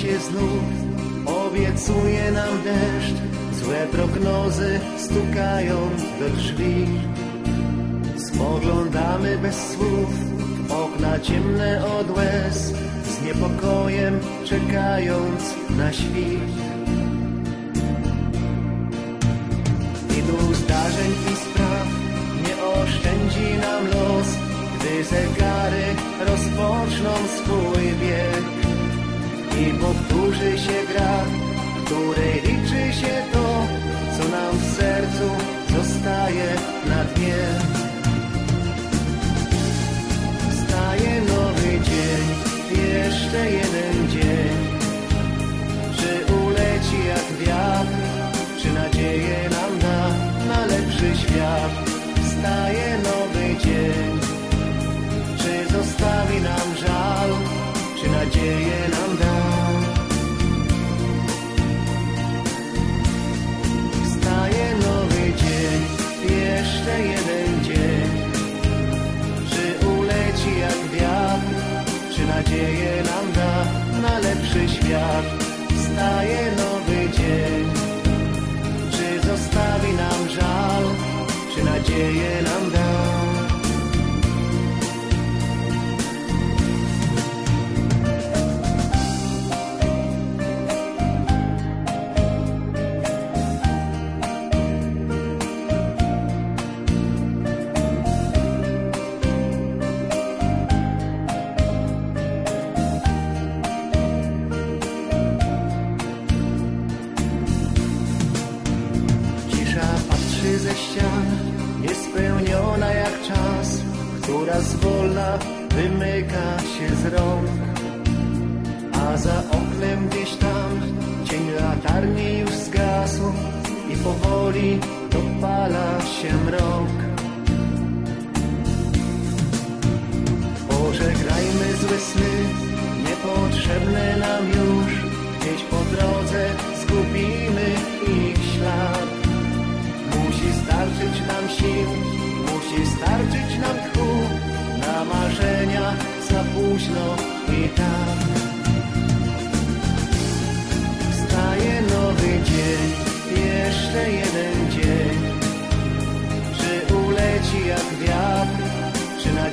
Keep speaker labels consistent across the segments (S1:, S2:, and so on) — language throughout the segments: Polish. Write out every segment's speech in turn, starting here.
S1: się znów, obiecuje nam deszcz, złe prognozy stukają do drzwi. Spoglądamy bez słów w okna ciemne od łez, z niepokojem czekając na świt. Ilu zdarzeń i spraw nie oszczędzi nam los, gdy zegary rozpoczną swój bieg. I powtórzy się gra, w której liczy się to, co nam w sercu zostaje na dnie. Nadzieję nam da na lepszy świat? Wstaje nowy dzień, czy zostawi nam żal, czy nadzieję nam patrzy ze ścian, niespełniona jak czas, która zwolna wymyka się z rąk. A za oknem gdzieś tam cień latarni już zgasł i powoli dopala się mrok. Pożegnajmy złe sny, niepotrzebne nam już,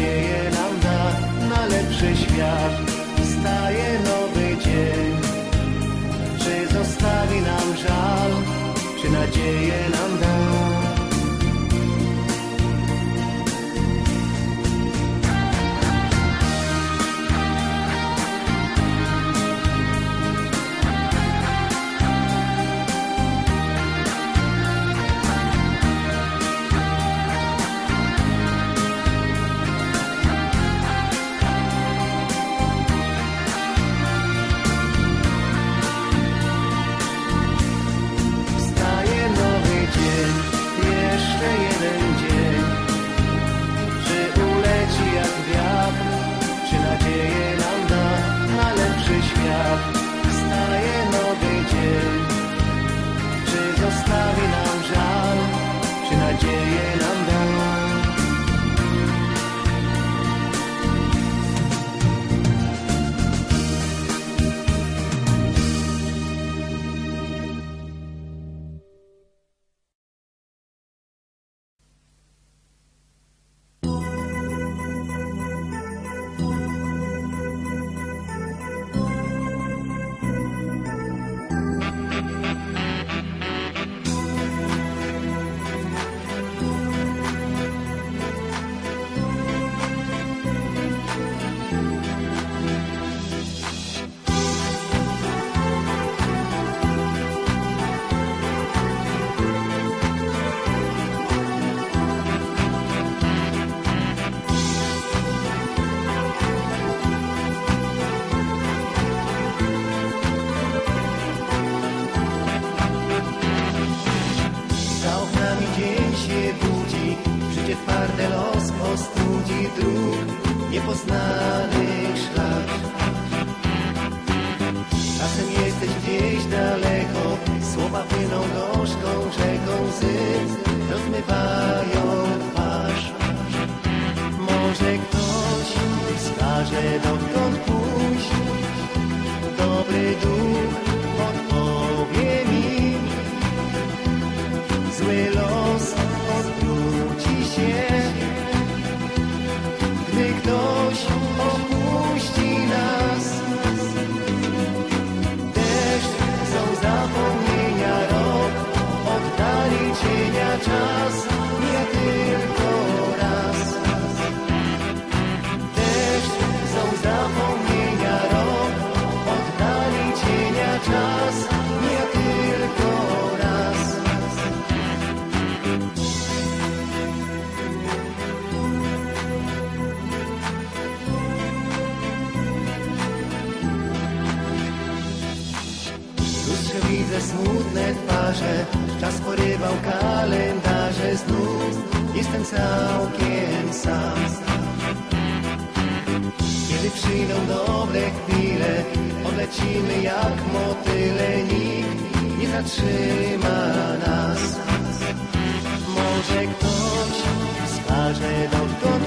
S1: nadzieję nam da na lepszy świat? Wstaje nowy dzień, czy zostawi nam żal, czy nadzieję nam da? ouvido Kiedy przyjdą dobre chwile, odlecimy jak motyle, nikt nie zatrzyma nas. Może ktoś wskaże doktora,